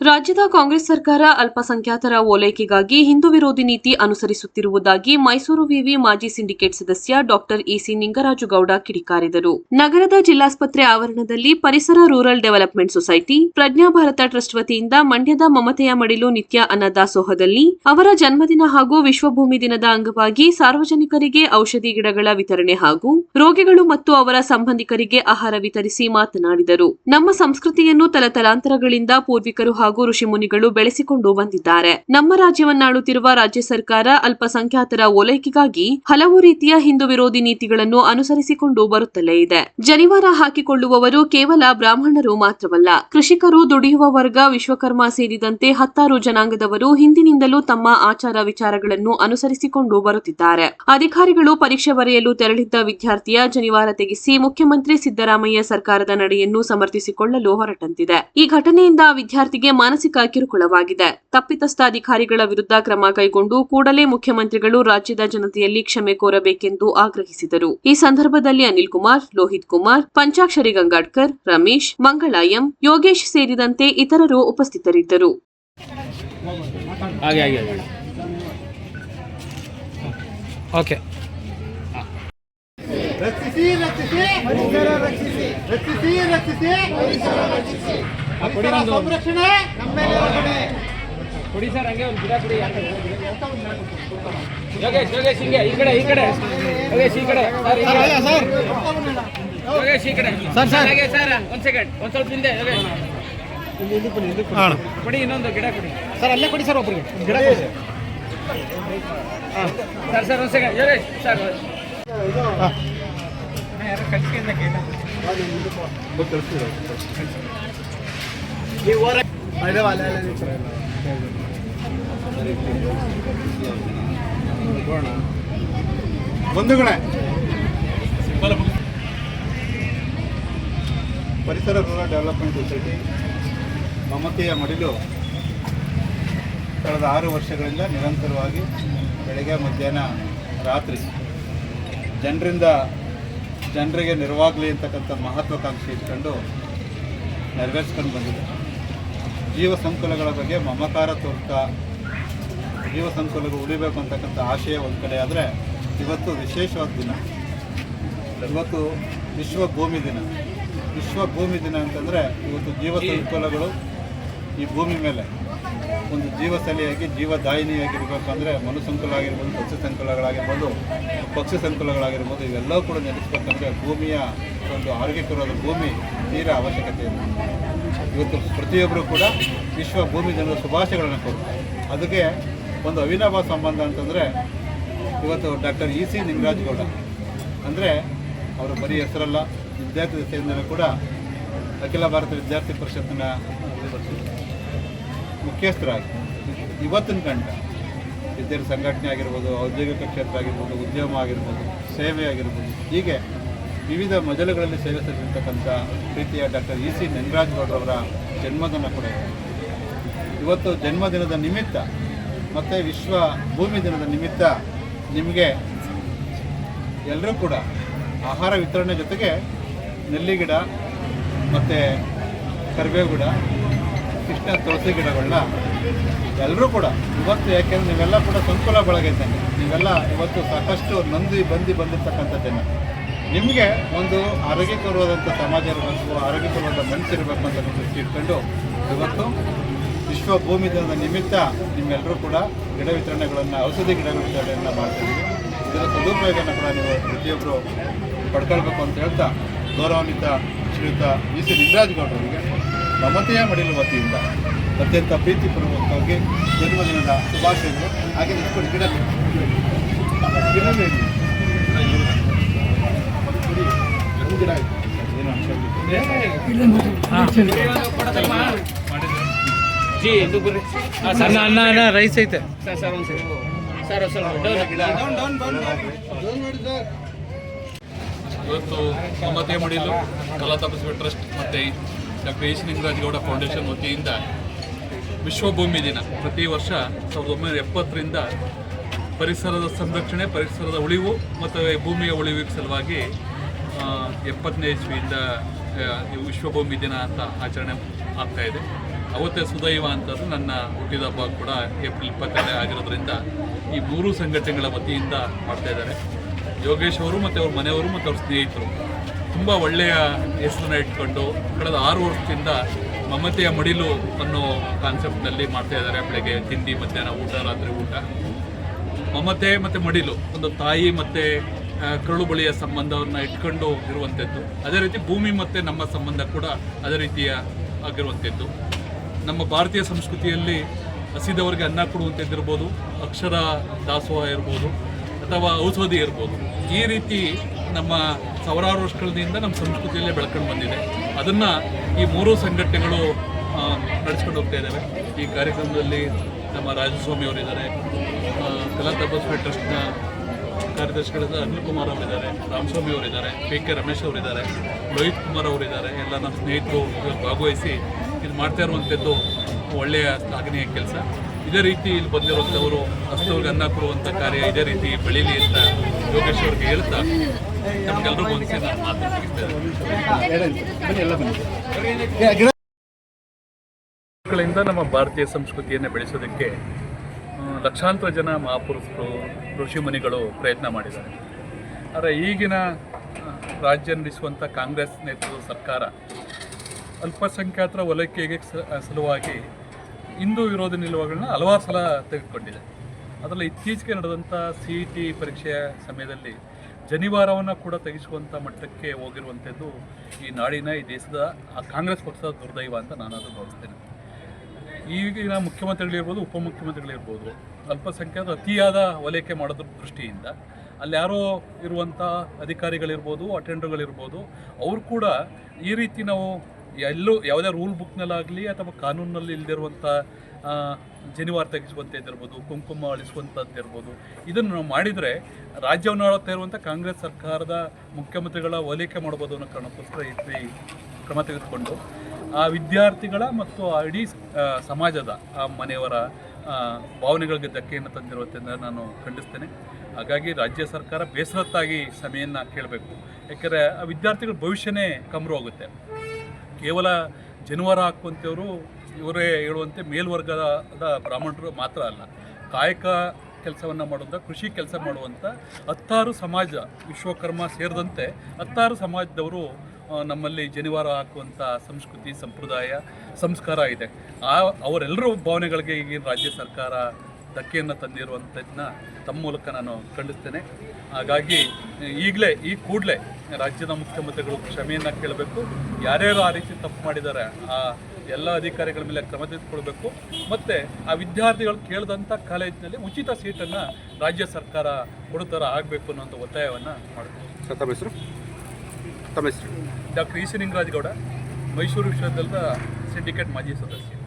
ರಾಜ್ಯದ ಕಾಂಗ್ರೆಸ್ ಸರ್ಕಾರ ಅಲ್ಪಸಂಖ್ಯಾತರ ಓಲೈಕೆಗಾಗಿ ಹಿಂದೂ ವಿರೋಧಿ ನೀತಿ ಅನುಸರಿಸುತ್ತಿರುವುದಾಗಿ ಮೈಸೂರು ವಿವಿ ಮಾಜಿ ಸಿಂಡಿಕೇಟ್ ಸದಸ್ಯ ಡಾಕ್ಟರ್ ಇಸಿ ನಿಂಗರಾಜು ಗೌಡ ಕಿಡಿಕಾರಿದರು. ನಗರದ ಜಿಲ್ಲಾಸ್ಪತ್ರೆ ಆವರಣದಲ್ಲಿ ಪರಿಸರ rural development society Prajnabharata trust ವತಿಯಿಂದ ಮಂಡ್ಯದ ಮಮತೆಯ ಮಡಿಲು ನಿತ್ಯ ಅನ್ನದಾಸೋಹದಲ್ಲಿ ಅವರ ಜನ್ಮದಿನ ಹಾಗೂ ವಿಶ್ವಭೂಮಿ ದಿನದ ಅಂಗವಾಗಿ ಸಾರ್ವಜನಿಕರಿಗೆ ಔಷಧಿ ಗಿಡಗಳ ವಿತರಣೆ ಹಾಗೂ ರೋಗಿಗಳು ಮತ್ತು ಅವರ ಸಂಬಂಧಿಕರಿಗೆ ಆಹಾರ ವಿತರಿಸಿ ಮಾತನಾಡಿದರು. ನಮ್ಮ ಸಂಸ್ಕೃತಿಯನ್ನು ತಲತಲಾಂತರಗಳಿಂದ ಪೂರ್ವಿಕರು ಋಷಿಮುನಿಗಳು ಬೆಳೆಸಿಕೊಂಡು ಬಂದಿದ್ದಾರೆ. ನಮ್ಮ ರಾಜ್ಯವನ್ನಾಳುತ್ತಿರುವ ರಾಜ್ಯ ಸರ್ಕಾರ ಅಲ್ಪಸಂಖ್ಯಾತರ ಓಲೈಕೆಗಾಗಿ ಹಲವು ರೀತಿಯ ಹಿಂದೂ ವಿರೋಧಿ ನೀತಿಗಳನ್ನು ಅನುಸರಿಸಿಕೊಂಡು ಬರುತ್ತಲೇ ಇದೆ. ಜನಿವಾರ ಹಾಕಿಕೊಳ್ಳುವವರು ಕೇವಲ ಬ್ರಾಹ್ಮಣರು ಮಾತ್ರವಲ್ಲ, ಕೃಷಿಕರು ದುಡಿಯುವ ವರ್ಗ, ವಿಶ್ವಕರ್ಮ ಸೇರಿದಂತೆ ಹತ್ತಾರು ಜನಾಂಗದವರು ಹಿಂದಿನಿಂದಲೂ ತಮ್ಮ ಆಚಾರ ವಿಚಾರಗಳನ್ನು ಅನುಸರಿಸಿಕೊಂಡು ಬರುತ್ತಿದ್ದಾರೆ. ಅಧಿಕಾರಿಗಳು ಪರೀಕ್ಷೆ ಬರೆಯಲು ತೆರಳಿದ್ದ ವಿದ್ಯಾರ್ಥಿಯ ಜನಿವಾರ ತೆಗೆಸಿ ಮುಖ್ಯಮಂತ್ರಿ ಸಿದ್ದರಾಮಯ್ಯ ಸರ್ಕಾರದ ನಡೆಯನ್ನು ಸಮರ್ಥಿಸಿಕೊಳ್ಳಲು ಹೊರಟಂತಿದೆ. ಈ ಘಟನೆಯಿಂದ ವಿದ್ಯಾರ್ಥಿಗೆ ಮಾನಸಿಕ ಕಿರುಕುಳವಾಗಿದೆ. ತಪ್ಪಿತಸ್ಥ ಅಧಿಕಾರಿಗಳ ವಿರುದ್ಧ ಕ್ರಮ ಕೈಗೊಂಡು ಕೂಡಲೇ ಮುಖ್ಯಮಂತ್ರಿಗಳು ರಾಜ್ಯದ ಜನತೆಯಲ್ಲಿ ಕ್ಷಮೆ ಕೋರಬೇಕೆಂದು ಆಗ್ರಹಿಸಿದರು. ಈ ಸಂದರ್ಭದಲ್ಲಿ ಅನಿಲ್ ಕುಮಾರ್ ಲೋಹಿತ್ ಕುಮಾರ್ ಪಂಚಾಕ್ಷರಿ ಗಂಗಾಡ್ಕರ್ ರಮೇಶ್ ಮಂಗಳಾಯಂ ಯೋಗೇಶ್ ಸೇರಿದಂತೆ ಇತರರು ಉಪಸ್ಥಿತರಿದ್ದರು. ಓಕೆ. ರಕ್ಷಿಸಿ ರಕ್ಷಿಸಿ ಪರಿಸರ ರಕ್ಷಿಸಿ ರಕ್ಷಿಸಿ ರಕ್ಷಿಸಿ ಪರಿಸರ ರಕ್ಷಿಸಿ. ಸಂರಕ್ಷಣೆ ಕೊಡಿ ಸರ್ ಹಂಗೆ ಒಂದು ಗಿಡ ಕೊಡಿ ಯೋಗೇಶ್ ಯೋಗೇಶ್ ಹಿಂಗೆ ಈ ಕಡೆ ಈ ಕಡೆ. ಯೋಗೇಶ್ ಈ ಕಡೆ. ಯೋಗೇಶ್ ಈ ಕಡೆ. Sir, sir. ಹಾಗೆ ಸರ್ ಒಂದು ಸೆಕೆಂಡ್ ಒಂದು ಸ್ವಲ್ಪ ಹಿಂದೆ ಯೋಗೇಶ್. ಕೊಡಿ ಇನ್ನೊಂದು ಗಿಡ ಕೊಡಿ. ಸರ್ ಅಲ್ಲೇ ಕೊಡಿ ಸರ್ ಒಬ್ಬರಿಗೆ ಗಿಡ ಹಾಂ. ಸರ್ ಸರ್ ಒಂದು ಸೆಕೆಂಡ್. ಯೋಗೇಶ್ ಸರ್. ಬಂಧುಗಳೇ. ಪರಿಸರ ರೂರಲ್ ಡೆವಲಪ್ಮೆಂಟ್ ಸೊಸೈಟಿ ಮಮತೆಯ ಮಡಿಲು ಕಳೆದ ಆರು ವರ್ಷಗಳಿಂದ ನಿರಂತರವಾಗಿ ಬೆಳಗ್ಗೆ, ಮಧ್ಯಾಹ್ನ, ರಾತ್ರಿ ಜನರಿಂದ ಜನರಿಗೆ ನೆರವಾಗಲಿ ಅಂತಕ್ಕಂಥ ಮಹತ್ವಾಕಾಂಕ್ಷೆ ಇಟ್ಕೊಂಡು ನೆರವೇರಿಸ್ಕೊಂಡು ಬಂದಿದೆ. ಜೀವ ಸಂಕುಲಗಳ ಬಗ್ಗೆ ಮಮಕಾರ ತೋರ್ತಾ ಜೀವ ಸಂಕುಲಗಳು ಉಳಿಬೇಕು ಅಂತಕ್ಕಂಥ ಆಶಯ ಒಂದು ಕಡೆ ಆದರೆ ಇವತ್ತು ವಿಶೇಷವಾದ ದಿನ. ಇವತ್ತು ವಿಶ್ವ ಭೂಮಿ ದಿನ. ವಿಶ್ವ ಭೂಮಿ ದಿನ ಅಂತಂದರೆ ಇವತ್ತು ಜೀವ ಸಂಕುಲಗಳು ಈ ಭೂಮಿ ಮೇಲೆ. ಒಂದು ಜೀವಸಲಿಯಾಗಿ ಜೀವದಾಯಿನಿಯಾಗಿರ್ಬೇಕಂದ್ರೆ ಮನು ಸಂಕುಲ ಆಗಿರ್ಬೋದು ಸಸ್ಯ ಸಂಕುಲಗಳಾಗಿರ್ಬೋದು ಪಕ್ಷಿ ಸಂಕುಲಗಳಾಗಿರ್ಬೋದು ಇವೆಲ್ಲವೂ ಕೂಡ ನೆಲೆಸ್ಬೇಕಂದ್ರೆ ಭೂಮಿಯ ಒಂದು ಆರೋಗ್ಯಕರವಾದ ಭೂಮಿ ತೀರಾ ಅವಶ್ಯಕತೆ ಇದೆ. ಇವತ್ತು ಪ್ರತಿಯೊಬ್ಬರು ಕೂಡ ವಿಶ್ವ ಭೂಮಿ ದಿನದ ಶುಭಾಶಯಗಳನ್ನು ಕೊಡ್ತಾರೆ ಅದಕ್ಕೆ ಒಂದು ಅವಿನಾಭ ಸಂಬಂಧ ಅಂತಂದರೆ ಇವತ್ತು ಡಾಕ್ಟರ್ ಇ ಸಿ ನಿಂಗರಾಜಗೌಡ. ಅಂದರೆ ಅವರು ಬರೀ ಹೆಸರಲ್ಲ, ವಿದ್ಯಾರ್ಥಿ ದಶೆಯಿಂದಲೂ ಕೂಡ ಅಖಿಲ ಭಾರತ ವಿದ್ಯಾರ್ಥಿ ಪರಿಷತ್ತಿನ ಮುಖ್ಯಸ್ಥರಾಗಿ. ಇವತ್ತಿನ ಗಂಟ ವಿದ್ಯಾರ್ಥಿ ಸಂಘಟನೆ ಆಗಿರ್ಬೋದು, ಔದ್ಯೋಗಿಕ ಕ್ಷೇತ್ರ ಆಗಿರ್ಬೋದು, ಉದ್ಯಮ ಆಗಿರ್ಬೋದು, ಸೇವೆ ಆಗಿರ್ಬೋದು, ಹೀಗೆ ವಿವಿಧ ಮಜಲುಗಳಲ್ಲಿ ಸೇವೆ ಸಲ್ಲಿಸಿರ್ತಕ್ಕಂಥ ಪ್ರೀತಿಯ ಡಾಕ್ಟರ್ ಇ ಸಿ ಗೌಡ್ರವರ ಜನ್ಮದಿನ ಕೂಡ. ಇವತ್ತು ಜನ್ಮದಿನದ ನಿಮಿತ್ತ ಮತ್ತು ವಿಶ್ವ ಭೂಮಿ ದಿನದ ನಿಮಿತ್ತ ನಿಮಗೆ ಎಲ್ಲರೂ ಕೂಡ ಆಹಾರ ವಿತರಣೆ ಜೊತೆಗೆ ನೆಲ್ಲಿ ಗಿಡ ಮತ್ತು ಕರಿಬೇವು ಗಿಡ, ಕೃಷ್ಣ ತುಳಸಿ ಗಿಡಗಳನ್ನ ಎಲ್ಲರೂ ಕೂಡ ಇವತ್ತು ಯಾಕೆಂದರೆ ನೀವೆಲ್ಲ ಕೂಡ ಸಂಕುಲ ಬಳಗೈತೆ ನೀವೆಲ್ಲ ಇವತ್ತು ಸಾಕಷ್ಟು ನಂದಿ ಬಂದು ಬಂದಿರ್ತಕ್ಕಂಥ ನಿಮಗೆ ಒಂದು ಆರೋಗ್ಯಕರವಾದಂಥ ಸಮಾಜ ಇರಬೇಕು ಆರೋಗ್ಯಕರವಾದ ಮನಸ್ಸಿರಬೇಕು ಅಂತ ದೃಷ್ಟಿ ಇಟ್ಕೊಂಡು ಇವತ್ತು ವಿಶ್ವ ಭೂಮಿ ದಿನದ ನಿಮಿತ್ತ ನಿಮ್ಮೆಲ್ಲರೂ ಕೂಡ ಗಿಡ ವಿತರಣೆಗಳನ್ನು, ಔಷಧಿ ಗಿಡ ವಿತರಣೆಯನ್ನು ಮಾಡ್ತಿದ್ದೀವಿ ಇದರ ಸದುಪಯೋಗನ ಕೂಡ ನೀವು ಪ್ರತಿಯೊಬ್ಬರು ಪಡ್ಕೊಳ್ಬೇಕು ಅಂತ ಹೇಳ್ತಾ ಗೌರವಾನ್ವಿತ ಶ್ರೀಯುತ ವಿ ಸಿ ನಿಂಗರಾಜಗೌಡರಿಗೆ ಮಮತೆಯ ಮಡಿಲು ವತಿಯಿಂದ ಅತ್ಯಂತ ಪ್ರೀತಿಪೂರ್ವಕವಾಗಿ ಜನ್ಮದಿನದ ಶುಭಾಶಯಗಳು. ಹಾಗೆ ಗಿಡ ಗಿಡ ಬೇಡಿ. ಒಂದು ಗಿಡ ಆಯ್ತು. ಏನೋ ಸರ್ ಅನ್ನ ಅನ್ನ ರೈಸ್ ಐತೆ. ಸರ್ ಸರ್ ಒಂದು ಸರ್ ಒಂದು ಸ್ವಲ್ಪ ಡೌನ್ ಇವತ್ತು ಮಮತೆ ಮಡಿಲು ಕಲಾ ತಪಸ್ವಿ ಟ್ರಸ್ಟ್ ಮತ್ತು doctor H Lingaraj Gowda foundation ವತಿಯಿಂದ ವಿಶ್ವಭೂಮಿ ದಿನ. ಪ್ರತಿ ವರ್ಷ ಸಾವಿರದ ಒಂಬೈನೂರ ಎಪ್ಪತ್ತರಿಂದ ಪರಿಸರದ ಸಂರಕ್ಷಣೆ ಪರಿಸರದ ಉಳಿವು ಮತ್ತು ಭೂಮಿಯ ಉಳಿವಿಗೆ ಸಲುವಾಗಿ ಎಪ್ಪತ್ತನೇ ಇಸ್ವಿಯಿಂದ ವಿಶ್ವಭೂಮಿ ದಿನ ಅಂತ ಆಚರಣೆ ಆಗ್ತಾ ಇದೆ. ಅವತ್ತೇ ಸುದೈವ ಅಂತದ್ದು ನನ್ನ ಹುಟ್ಟಿದ ಹಬ್ಬ ಕೂಡ ಏಪ್ರಿಲ್ ಇಪ್ಪತ್ತೆರಡೇ ಆಗಿರೋದ್ರಿಂದ ಈ ಮೂರು ಸಂಘಟನೆಗಳ ವತಿಯಿಂದ ಮಾಡ್ತಾ ಇದ್ದಾರೆ. ಯೋಗೇಶ್ ಅವರು ಮತ್ತು ಅವ್ರ ಮನೆಯವರು ಮತ್ತು ಅವ್ರ ಸ್ನೇಹಿತರು. ತುಂಬ ಒಳ್ಳೆಯ ಹೆಸರನ್ನ ಇಟ್ಕೊಂಡು ಕಳೆದ ಆರು ವರ್ಷದಿಂದ ಮಮತೆಯ ಮಡಿಲು ಅನ್ನೋ ಕಾನ್ಸೆಪ್ಟ್ನಲ್ಲಿ ಮಾಡ್ತಾ ಇದ್ದಾರೆ. ಬೆಳಗ್ಗೆ ತಿಂಡಿ, ಮಧ್ಯಾಹ್ನ ಊಟ, ರಾತ್ರಿ ಊಟ. ಮಮತೆ ಮತ್ತು ಮಡಿಲು, ಒಂದು ತಾಯಿ ಮತ್ತು ಕರುಳು ಬಳಿಯ ಸಂಬಂಧವನ್ನು ಇಟ್ಕೊಂಡು ಇರುವಂಥದ್ದು ಅದೇ ರೀತಿ ಭೂಮಿ ಮತ್ತು ನಮ್ಮ ಸಂಬಂಧ ಕೂಡ ಅದೇ ರೀತಿಯ ಆಗಿರುವಂಥದ್ದು. ನಮ್ಮ ಭಾರತೀಯ ಸಂಸ್ಕೃತಿಯಲ್ಲಿ ಹಸಿದವರಿಗೆ ಅನ್ನ ಕೊಡುವಂಥದ್ದಿರ್ಬೋದು ಅಕ್ಷರ ದಾಸೋಹ ಇರ್ಬೋದು, ಅಥವಾ ಔಷಧಿ ಇರ್ಬೋದು. ಈ ರೀತಿ ನಮ್ಮ ಸಾವಿರಾರು ವರ್ಷಗಳಿಂದ ನಮ್ಮ ಸಂಸ್ಕೃತಿಯಲ್ಲೇ ಬೆಳ್ಕೊಂಡು ಬಂದಿದೆ. ಅದನ್ನು ಈ ಮೂರೂ ಸಂಘಟನೆಗಳು ನಡೆಸ್ಕೊಂಡು ಹೋಗ್ತಾ ಇದ್ದಾವೆ ಈ ಕಾರ್ಯಕ್ರಮದಲ್ಲಿ ನಮ್ಮ ರಾಜಸ್ವಾಮಿ ಅವರಿದ್ದಾರೆ. ಕಲಾ ತಪಸ್ವಿ ಟ್ರಸ್ಟ್ನ ಕಾರ್ಯದರ್ಶಿಗಳಾದ ಅನಿಲ್ ಕುಮಾರ್ ಅವರಿದ್ದಾರೆ ರಾಮಸ್ವಾಮಿ ಅವರಿದ್ದಾರೆ ಪಿ ಕೆ ರಮೇಶ್ ಅವರಿದ್ದಾರೆ, ಲೋಹಿತ್ ಕುಮಾರ್ ಅವರಿದ್ದಾರೆ ಎಲ್ಲ ನಮ್ಮ ಸ್ನೇಹಿತರು ಭಾಗವಹಿಸಿ ಇದು ಮಾಡ್ತಾ ಇರುವಂಥದ್ದು ಒಳ್ಳೆಯ ಸ್ಥಾಗನೀಯ ಕೆಲಸ ಇದೇ ರೀತಿ ಇಲ್ಲಿ ಬಂದಿರುವಂಥವರು ಹಸ್ತವ್ರಿಗೆ ಅನ್ನ ಕೊಡುವಂಥ ಕಾರ್ಯ ಇದೇ ರೀತಿ ಬೆಳೀಲಿ ಅಂತ ಯೋಗೇಶ್ ಅವ್ರಿಗೆ ಹೇಳ್ತಾ ನಮಗೆಲ್ಲರಿಗೂ ಒಂದು ನಾನು. ಮಕ್ಕಳಿಂದ ನಮ್ಮ ಭಾರತೀಯ ಸಂಸ್ಕೃತಿಯನ್ನು ಬೆಳೆಸೋದಕ್ಕೆ ಲಕ್ಷಾಂತರ ಜನ ಮಹಾಪುರುಷರು ಋಷಿಮುನಿಗಳು ಪ್ರಯತ್ನ ಮಾಡಿದ್ದಾರೆ. ಆದರೆ ಈಗಿನ ರಾಜ್ಯ ನಡೆಸುವಂಥ ಕಾಂಗ್ರೆಸ್ ನೇತೃತ್ವದ ಸರ್ಕಾರ ಅಲ್ಪಸಂಖ್ಯಾತರ ಒಲೈಕೆಗೆ ಸಲುವಾಗಿ ಹಿಂದೂ ವಿರೋಧಿ ನಿಲುವುಗಳನ್ನ ಹಲವಾರು ಸಲ ತೆಗೆದುಕೊಂಡಿದೆ. ಅದರಲ್ಲಿ ಇತ್ತೀಚೆಗೆ ನಡೆದಂಥ ಸಿ ಇ ಟಿ ಪರೀಕ್ಷೆಯ ಸಮಯದಲ್ಲಿ ಜನಿವಾರವನ್ನು ಕೂಡ ತೆಗೆಸುವಂಥ ಮಟ್ಟಕ್ಕೆ ಹೋಗಿರುವಂಥದ್ದು ಈ ನಾಡಿನ ಈ ದೇಶದ, ಆ ಕಾಂಗ್ರೆಸ್ ಪಕ್ಷದ ದುರ್ದೈವ ಅಂತ ನಾನು ಅದು ಭಾವಿಸ್ತೇನೆ. ಈಗಿನ ಮುಖ್ಯಮಂತ್ರಿಗಳಿರ್ಬೋದು ಉಪಮುಖ್ಯಮಂತ್ರಿಗಳಿರ್ಬೋದು ಅಲ್ಪಸಂಖ್ಯಾತ ಅತಿಯಾದ ವಲಯಕ್ಕೆ ಮಾಡೋದ್ರ ದೃಷ್ಟಿಯಿಂದ ಅಲ್ಲಿ ಯಾರೋ ಇರುವಂಥ ಅಧಿಕಾರಿಗಳಿರ್ಬೋದು, ಅಟೆಂಡರ್ಗಳಿರ್ಬೋದು, ಅವರು ಕೂಡ ಈ ರೀತಿ ನಾವು ಎಲ್ಲೂ ಯಾವುದೇ ರೂಲ್ ಬುಕ್ನಲ್ಲಾಗಲಿ ಅಥವಾ ಕಾನೂನಲ್ಲಿ ಇಲ್ಲದಿರುವಂಥ ಜನಿವಾರ ತೆಗೆಸುವಂಥದ್ದಿರ್ಬೋದು ಕುಂಕುಮ ಅಳಿಸುವಂಥದ್ದಿರ್ಬೋದು ಇದನ್ನು ನಾವು ಮಾಡಿದರೆ ರಾಜ್ಯವನ್ನು ಆಳುತ್ತಾ ಇರುವಂಥ ಕಾಂಗ್ರೆಸ್ ಸರ್ಕಾರದ ಮುಖ್ಯಮಂತ್ರಿಗಳ ಹೋಲಿಕೆ ಮಾಡ್ಬೋದು ಅನ್ನೋ ಕಾರಣಕ್ಕೋಸ್ಕರ ಈ ಕ್ರಮ ತೆಗೆದುಕೊಂಡು ಆ ವಿದ್ಯಾರ್ಥಿಗಳ ಮತ್ತು ಆ ಇಡೀ ಸಮಾಜದ, ಆ ಮನೆಯವರ ಭಾವನೆಗಳಿಗೆ ಧಕ್ಕೆಯನ್ನು ತಂದಿರುವಂತೆಂದು ನಾನು ಖಂಡಿಸ್ತೇನೆ. ಹಾಗಾಗಿ ರಾಜ್ಯ ಸರ್ಕಾರ ಬೇಸರತ್ತಾಗಿ ಸಮಯನ್ನ ಕೇಳಬೇಕು. ಯಾಕೆಂದರೆ ಆ ವಿದ್ಯಾರ್ಥಿಗಳ ಭವಿಷ್ಯನೇ ಕಮ್ರು ಹೋಗುತ್ತೆ. ಕೇವಲ ಜನಿವಾರ ಹಾಕುವಂಥವರು ಇವರೇ ಹೇಳುವಂತೆ ಮೇಲ್ವರ್ಗದ ಬ್ರಾಹ್ಮಣರು ಮಾತ್ರ ಅಲ್ಲ. ಕಾಯಕ ಕೆಲಸವನ್ನು ಮಾಡುವಂಥ ಕೃಷಿ ಕೆಲಸ ಮಾಡುವಂಥ ಹತ್ತಾರು ಸಮಾಜ, ವಿಶ್ವಕರ್ಮ ಸೇರಿದಂತೆ ಹತ್ತಾರು ಸಮಾಜದವರು ನಮ್ಮಲ್ಲಿ ಜನಿವಾರ ಹಾಕುವಂಥ ಸಂಸ್ಕೃತಿ, ಸಂಪ್ರದಾಯ, ಸಂಸ್ಕಾರ ಇದೆ. ಆ, ಅವರೆಲ್ಲರೂ ಭಾವನೆಗಳಿಗೆ ಈಗಿನ ರಾಜ್ಯ ಸರ್ಕಾರ ಧಕ್ಕೆಯನ್ನು ತಂದಿರುವಂಥದ್ದನ್ನ ತಮ್ಮ ಮೂಲಕ ನಾನು ಖಂಡಿಸ್ತೇನೆ. ಹಾಗಾಗಿ, ಈಗಲೇ, ಈ ಕೂಡಲೇ ರಾಜ್ಯದ ಮುಖ್ಯಮಂತ್ರಿಗಳು ಕ್ಷಮೆಯನ್ನು ಕೇಳಬೇಕು. ಯಾರ್ಯಾರು ಆ ರೀತಿ ತಪ್ಪು ಮಾಡಿದ್ದಾರೆ ಆ ಎಲ್ಲ ಅಧಿಕಾರಿಗಳ ಮೇಲೆ ಕ್ರಮ ತೆಗೆದುಕೊಳ್ಬೇಕು. ಮತ್ತು ಆ ವಿದ್ಯಾರ್ಥಿಗಳು ಕೇಳಿದಂಥ ಕಾಲೇಜಿನಲ್ಲಿ ಉಚಿತ ಸೀಟನ್ನು ರಾಜ್ಯ ಸರ್ಕಾರ ಕೊಡೋ ಥರ ಆಗಬೇಕು ಅನ್ನೋಂಥ ಒತ್ತಾಯವನ್ನು ಮಾಡಬೇಕು ತಮ್ಮ ಹೆಸರು? ಡಾಕ್ಟರ್ ಈಶ್ವರಿಂಗರಾಜ್ ಗೌಡ ಮೈಸೂರು ವಿಶ್ವವಿದ್ಯಾಲಯದ ಸಿಂಡಿಕೇಟ್ ಮಾಜಿ ಸದಸ್ಯ.